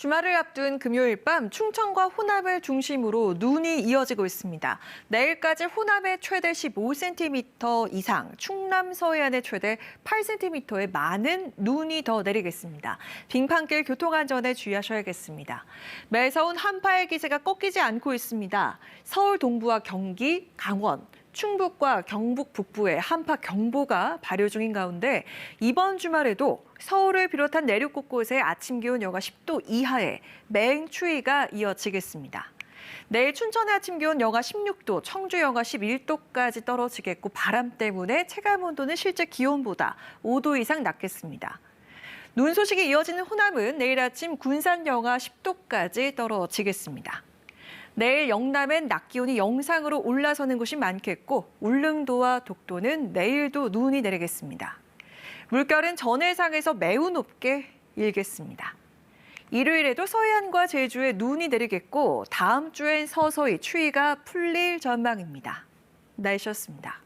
주말을 앞둔 금요일 밤 충청과 호남을 중심으로 눈이 이어지고 있습니다. 내일까지 호남에 최대 15cm 이상, 충남 서해안에 최대 8cm의 많은 눈이 더 내리겠습니다. 빙판길 교통안전에 주의하셔야겠습니다. 매서운 한파의 기세가 꺾이지 않고 있습니다. 서울 동부와 경기, 강원, 충북과 경북 북부에 한파 경보가 발효 중인 가운데 이번 주말에도 서울을 비롯한 내륙 곳곳에 아침 기온 영하 10도 이하의 맹추위가 이어지겠습니다. 내일 춘천의 아침 기온 영하 16도, 청주 영하 11도까지 떨어지겠고 바람 때문에 체감 온도는 실제 기온보다 5도 이상 낮겠습니다. 눈 소식이 이어지는 호남은 내일 아침 군산 영하 10도까지 떨어지겠습니다. 내일 영남엔 낮 기온이 영상으로 올라서는 곳이 많겠고 울릉도와 독도는 내일도 눈이 내리겠습니다. 물결은 전해상에서 매우 높게 일겠습니다. 일요일에도 서해안과 제주에 눈이 내리겠고 다음 주엔 서서히 추위가 풀릴 전망입니다. 날씨였습니다.